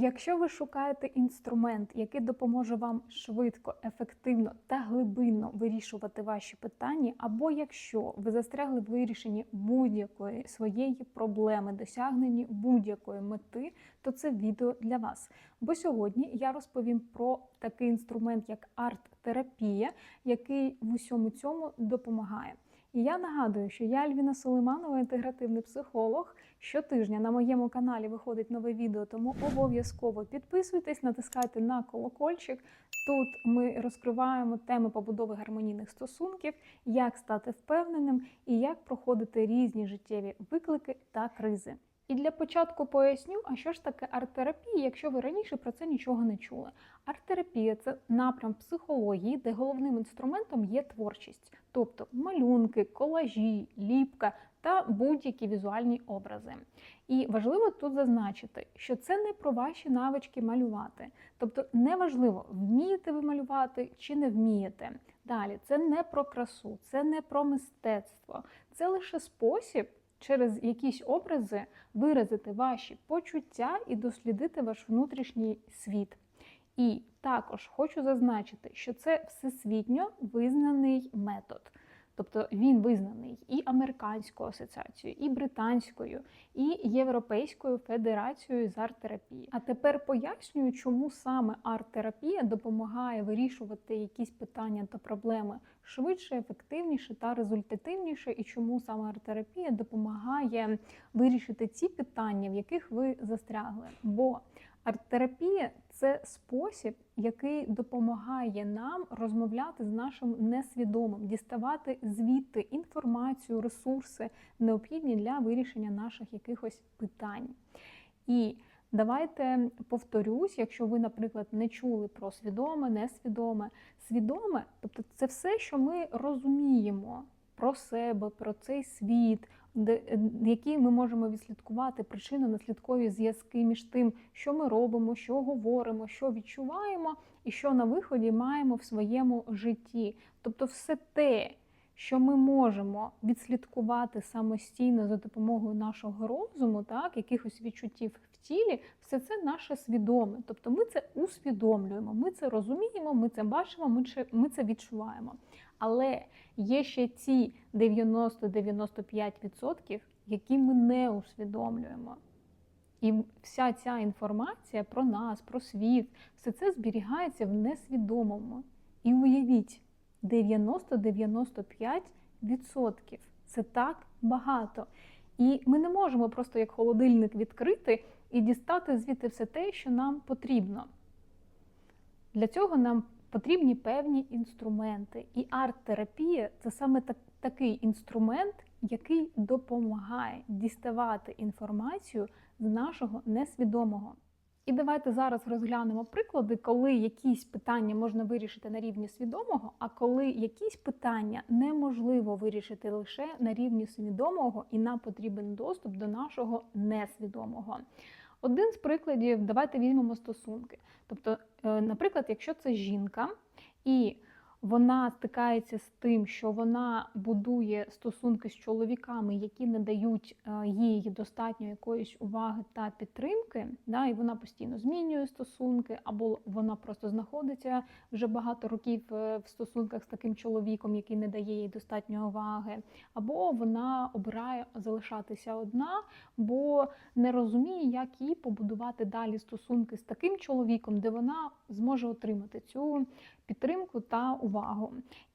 Якщо ви шукаєте інструмент, який допоможе вам швидко, ефективно та глибинно вирішувати ваші питання, або якщо ви застрягли в вирішенні будь-якої своєї проблеми, досягненні будь-якої мети, то це відео для вас. Бо сьогодні я розповім про такий інструмент, як арт-терапія, який в усьому цьому допомагає. І я нагадую, що я Альвіна Солиманова, інтегративний психолог. Щотижня на моєму каналі виходить нове відео, тому обов'язково підписуйтесь, натискайте на колокольчик. Тут ми розкриваємо теми побудови гармонійних стосунків, як стати впевненим і як проходити різні життєві виклики та кризи. І для початку поясню, а що ж таке арт-терапія, якщо ви раніше про це нічого не чули. Арт-терапія це напрям психології, де головним інструментом є творчість, тобто малюнки, колажі, ліпка та будь-які візуальні образи. І важливо тут зазначити, що це не про ваші навички малювати. Тобто неважливо, вмієте ви малювати чи не вмієте. Далі, це не про красу, це не про мистецтво, це лише спосіб через якісь образи виразити ваші почуття і дослідити ваш внутрішній світ. І також хочу зазначити, що це всесвітньо визнаний метод. Тобто він визнаний і американською асоціацією, і британською, і Європейською федерацією з арт-терапії. А тепер пояснюю, чому саме арт-терапія допомагає вирішувати якісь питання та проблеми швидше, ефективніше та результативніше, і чому саме арт-терапія допомагає вирішити ці питання, в яких ви застрягли. Бо арт-терапія це спосіб, який допомагає нам розмовляти з нашим несвідомим, діставати звідти інформацію, ресурси, необхідні для вирішення наших якихось питань. І давайте повторюсь, якщо ви, наприклад, не чули про свідоме, несвідоме, свідоме, тобто це все, що ми розуміємо про себе, про цей світ, які ми можемо відслідкувати причинно-наслідкові зв'язки між тим, що ми робимо, що говоримо, що відчуваємо, і що на виході маємо в своєму житті. Тобто, все те, що ми можемо відслідкувати самостійно за допомогою нашого розуму, так, якихось відчуттів в тілі, все це наше свідоме. Тобто ми це усвідомлюємо, ми це розуміємо, ми це бачимо, ми це відчуваємо. Але є ще ці 90-95%, які ми не усвідомлюємо. І вся ця інформація про нас, про світ, все це зберігається в несвідомому. І уявіть, 90-95% це так багато. І ми не можемо просто як холодильник відкрити і дістати звідти все те, що нам потрібно. Для цього нам потрібні певні інструменти. І арт-терапія це саме так, такий інструмент, який допомагає діставати інформацію з нашого несвідомого. І давайте зараз розглянемо приклади, коли якісь питання можна вирішити на рівні свідомого, а коли якісь питання неможливо вирішити лише на рівні свідомого, і нам потрібен доступ до нашого несвідомого. Один з прикладів, давайте візьмемо стосунки. Тобто, наприклад, якщо це жінка і вона стикається з тим, що вона будує стосунки з чоловіками, які не дають їй достатньо якоїсь уваги та підтримки, да, і вона постійно змінює стосунки, або вона просто знаходиться вже багато років в стосунках з таким чоловіком, який не дає їй достатньо уваги, або вона обирає залишатися одна, бо не розуміє, як їй побудувати далі стосунки з таким чоловіком, де вона зможе отримати цю підтримку та увагу.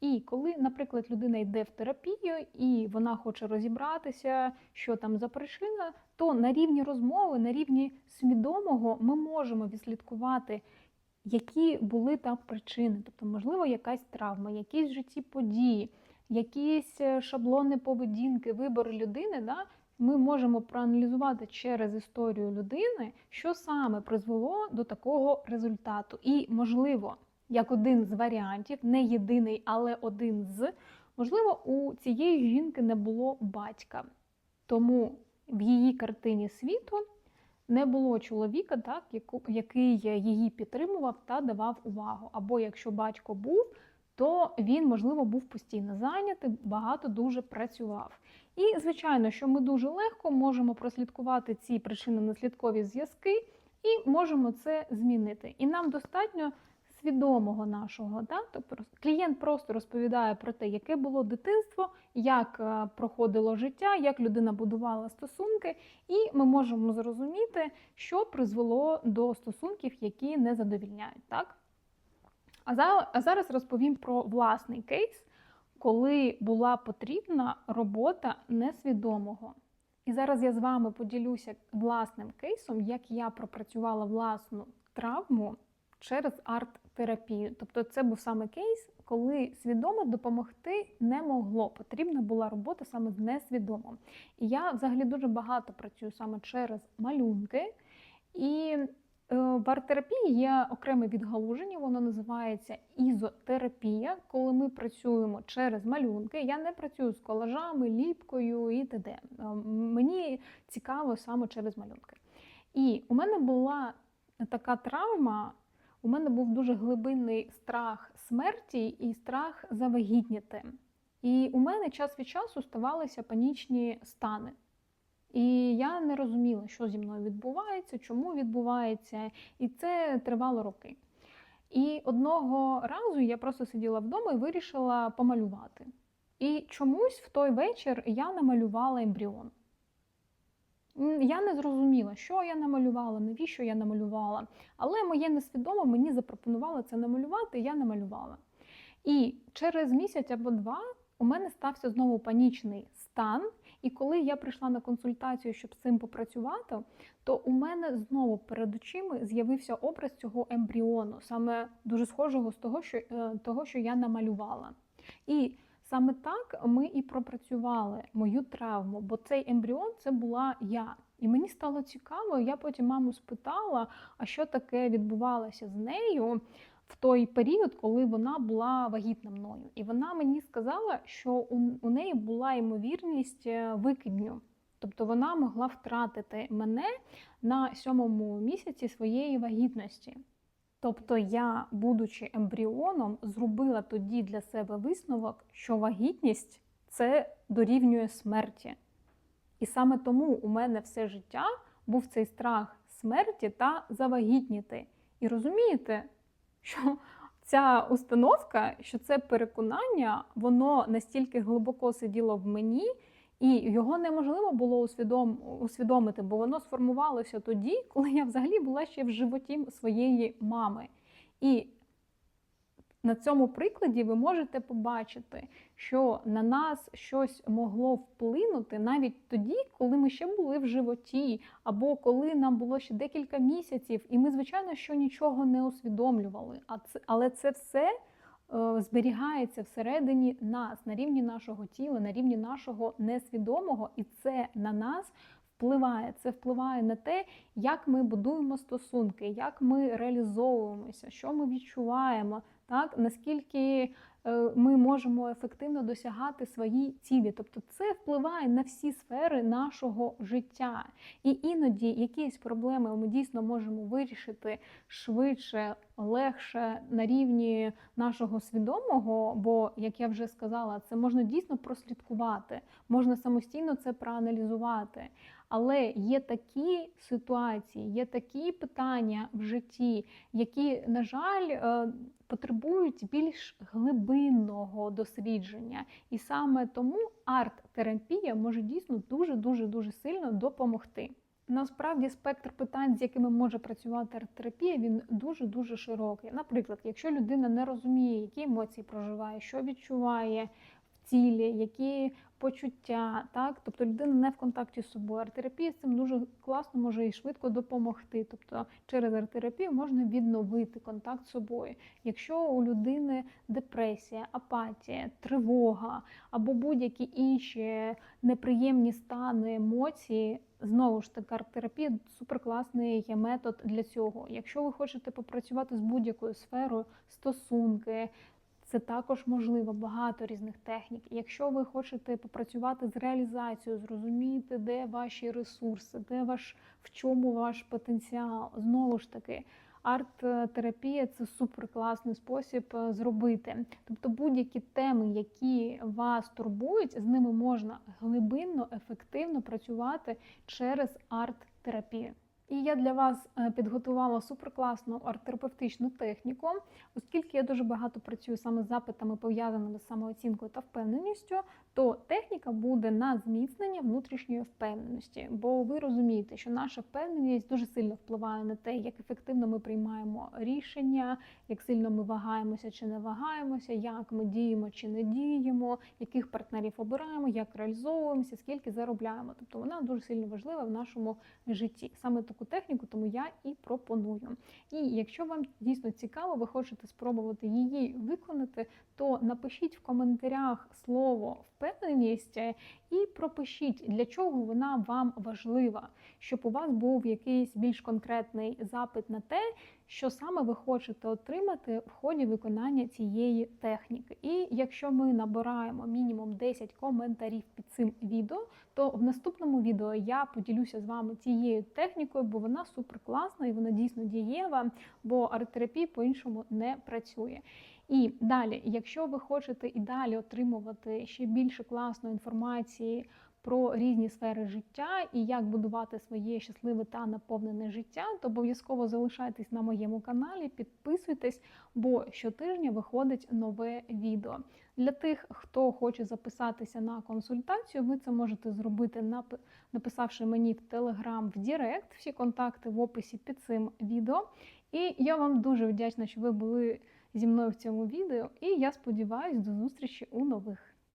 І коли, наприклад, людина йде в терапію і вона хоче розібратися, що там за причина, то на рівні розмови, на рівні свідомого ми можемо відслідкувати, які були там причини, тобто, можливо, якась травма, якісь в житті події, якісь шаблони поведінки, вибори людини. Да? Ми можемо проаналізувати через історію людини, що саме призвело до такого результату. І, можливо, як один з варіантів, не єдиний, але один з. Можливо, у цієї жінки не було батька, тому в її картині світу не було чоловіка, так, який її підтримував та давав увагу. Або якщо батько був, то він, можливо, був постійно зайнятий, багато дуже працював. І, звичайно, що ми дуже легко можемо прослідкувати ці причинно-наслідкові зв'язки і можемо це змінити. І нам достатньо свідомого нашого. Да? Тобто клієнт просто розповідає про те, яке було дитинство, як е, проходило життя, як людина будувала стосунки, і ми можемо зрозуміти, що призвело до стосунків, які не задовільняють. Так? А зараз розповім про власний кейс, коли була потрібна робота несвідомого. І зараз я з вами поділюся власним кейсом, як я пропрацювала власну травму через арт-терапію. Тобто, це був саме кейс, коли свідомо допомогти не могло. Потрібна була робота саме з несвідомим. І я взагалі дуже багато працюю саме через малюнки. І Е, В арт-терапії є окреме відгалуження, воно називається ізотерапія, коли ми працюємо через малюнки. Я не працюю з колажами, ліпкою і т.д. Е, Мені цікаво саме через малюнки. І у мене була така травма, у мене був дуже глибинний страх смерті і страх завагітніти. І у мене час від часу ставалися панічні стани. І я не розуміла, що зі мною відбувається, чому відбувається, і це тривало роки. І одного разу я просто сиділа вдома і вирішила помалювати. І чомусь в той вечір я намалювала ембріон. Я не зрозуміла, що я намалювала, навіщо я намалювала. Але моє несвідомо мені запропонувало це намалювати, і я намалювала. І через місяць або два у мене стався знову панічний стан. І коли я прийшла на консультацію, щоб з цим попрацювати, то у мене знову перед очима з'явився образ цього ембріону, саме дуже схожого з того, що, е, того, що я намалювала. І саме так ми і пропрацювали мою травму, бо цей ембріон це була я. І мені стало цікаво, я потім маму спитала, а що таке відбувалося з нею в той період, коли вона була вагітна мною. І вона мені сказала, що у, у неї була ймовірність е, викидню. Тобто вона могла втратити мене на сьомому місяці своєї вагітності. Тобто я, будучи ембріоном, зробила тоді для себе висновок, що вагітність це дорівнює смерті. І саме тому у мене все життя був цей страх смерті та завагітніти. І розумієте, що ця установка, що це переконання, воно настільки глибоко сиділо в мені, і його неможливо було усвідом, усвідомити, бо воно сформувалося тоді, коли я взагалі була ще в животі своєї мами. І на цьому прикладі ви можете побачити, що на нас щось могло вплинути навіть тоді, коли ми ще були в животі, або коли нам було ще декілька місяців, і ми, звичайно, що нічого не усвідомлювали. Але це все зберігається всередині нас, на рівні нашого тіла, на рівні нашого несвідомого, і це на нас. Впливає, це впливає на те, як ми будуємо стосунки, як ми реалізовуємося, що ми відчуваємо, так наскільки е, ми можемо ефективно досягати свої цілі. Тобто це впливає на всі сфери нашого життя. І іноді якісь проблеми ми дійсно можемо вирішити швидше, легше на рівні нашого свідомого, бо, як я вже сказала, це можна дійсно прослідкувати, можна самостійно це проаналізувати. Але є такі ситуації, є такі питання в житті, які, на жаль, е, потребують більш глибинного дослідження. І саме тому арт-терапія може дійсно дуже дуже дуже сильно допомогти. Насправді спектр питань, з якими може працювати арт-терапія, він дуже дуже широкий. Наприклад, якщо людина не розуміє, які емоції проживає, що відчуває в тілі, які почуття, так тобто людина не в контакті з собою. Арт-терапія з цим дуже класно може і швидко допомогти. Тобто через арт-терапію можна відновити контакт з собою. Якщо у людини депресія, апатія, тривога або будь-які інші неприємні стани, емоції. Знову ж таки, арт-терапія суперкласний є метод для цього. Якщо ви хочете попрацювати з будь-якою сферою, стосунки, це також можливо багато різних технік. Якщо ви хочете попрацювати з реалізацією, зрозуміти, де ваші ресурси, де ваш в чому ваш потенціал, знову ж таки. Арт-терапія це суперкласний спосіб е, зробити. Тобто будь-які теми, які вас турбують, з ними можна глибинно, ефективно працювати через арт-терапію. І я для вас е, підготувала суперкласну арт-терапевтичну техніку, оскільки я дуже багато працюю саме з запитами, пов'язаними з самооцінкою та впевненістю, то техніка буде на зміцнення внутрішньої впевненості. Бо ви розумієте, що наша впевненість дуже сильно впливає на те, як ефективно ми приймаємо рішення, як сильно ми вагаємося чи не вагаємося, як ми діємо чи не діємо, яких партнерів обираємо, як реалізовуємося, скільки заробляємо. Тобто вона дуже сильно важлива в нашому житті. Саме таку техніку, тому я і пропоную. І якщо вам дійсно цікаво, ви хочете спробувати її виконати, то напишіть в коментарях слово впевненість е, і пропишіть, для чого вона вам важлива, щоб у вас був якийсь більш конкретний запит на те, що саме ви хочете отримати в ході виконання цієї техніки. І якщо ми набираємо мінімум 10 коментарів під цим відео, то в наступному відео я поділюся з вами цією технікою, бо вона супер класна і вона дійсно дієва, бо арт-терапія по-іншому не працює. І далі, якщо ви хочете і далі отримувати ще більше класної інформації про різні сфери життя і як будувати своє щасливе та наповнене життя, то обов'язково залишайтесь на моєму каналі, підписуйтесь, бо щотижня виходить нове відео. Для тих, хто хоче записатися на консультацію, ви це можете зробити, нап- написавши мені в Телеграм в Дірект. Всі контакти в описі під цим відео. І я вам дуже вдячна, що ви були зі мною в цьому відео. І я сподіваюся до зустрічі у нових.